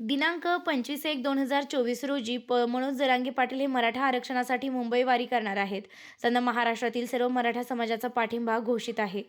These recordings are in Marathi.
दिनांक पंचवीस एक दोन हजार चोवीस रोजी प मनोज जरांगे पाटील हे मराठा आरक्षणासाठी मुंबई वारी करणार आहेत. त्यांना महाराष्ट्रातील सर्व मराठा समाजाचा पाठिंबा घोषित आहे.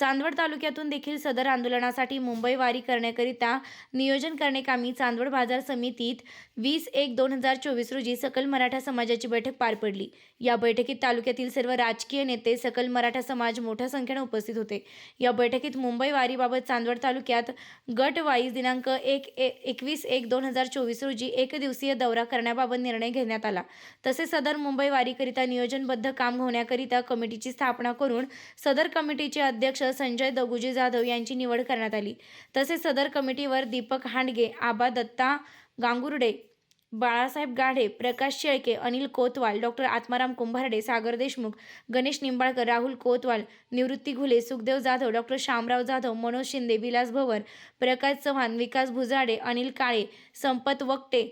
चांदवड तालुक्यातून देखील सदर आंदोलनासाठी मुंबई वारी करण्याकरिता नियोजन करण्याकामी चांदवड बाजार समितीत वीस एक दोन हजार चोवीस रोजी सकल मराठा समाजाची बैठक पार पडली. या बैठकीत तालुक्यातील सर्व राजकीय नेते सकल मराठा समाज मोठ्या संख्येने उपस्थित होते. या बैठकीत मुंबई वारीबाबत चांदवड तालुक्यात गट वाईज दिनांक एक ए- एकवीस एक दोन हजार चोवीस रोजी एक दिवसीय दौरा करण्याबाबत निर्णय घेण्यात आला. तसे सदर मुंबई वारीकरिता नियोजनबद्ध काम होण्याकरिता कमिटीची स्थापना करून सदर कमिटीचे अध्यक्ष संजय दगुजी जाधव यांची निवड करण्यात आली. तसे सदर कमिटीवर दीपक हांडगे आबा दत्ता गांगुर्डे बाळासाहेब गाढे प्रकाश शेळके अनिल कोतवाल डॉक्टर आत्माराम कुंभारडे सागर देशमुख गणेश निंबाळकर राहुल कोतवाल निवृत्ती घुले सुखदेव जाधव डॉक्टर शामराव जाधव मनोज शिंदे विलास भवर प्रकाश चव्हाण विकास भुजाडे अनिल काळे संपत वक्टे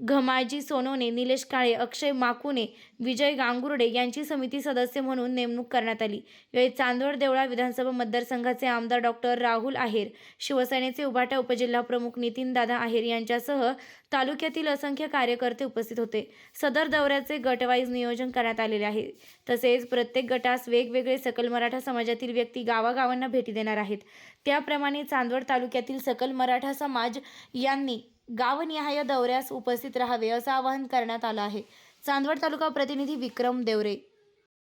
घमाजी सोनवणे निलेश काळे अक्षय माकुने विजय गांगुर्डे यांची समिती सदस्य म्हणून नेमणूक करण्यात आली. यावेळी चांदवड देवळा विधानसभा मतदारसंघाचे आमदार डॉक्टर राहुल आहेर शिवसेनेचे उभाटा उपजिल्हा प्रमुख नितीनदादा आहेर यांच्यासह तालुक्यातील असंख्य कार्यकर्ते उपस्थित होते. सदर दौऱ्याचे गटवाईज नियोजन करण्यात आलेले आहे. तसेच प्रत्येक गटास वेगवेगळे सकल मराठा समाजातील व्यक्ती गावागावांना भेटी देणार आहेत. त्याप्रमाणे चांदवड तालुक्यातील सकल मराठा समाज यांनी गावनिहाय दौऱ्यास उपस्थित राहावे असं आवाहन करण्यात आलं आहे. चांदवड तालुका प्रतिनिधी विक्रम देवरे.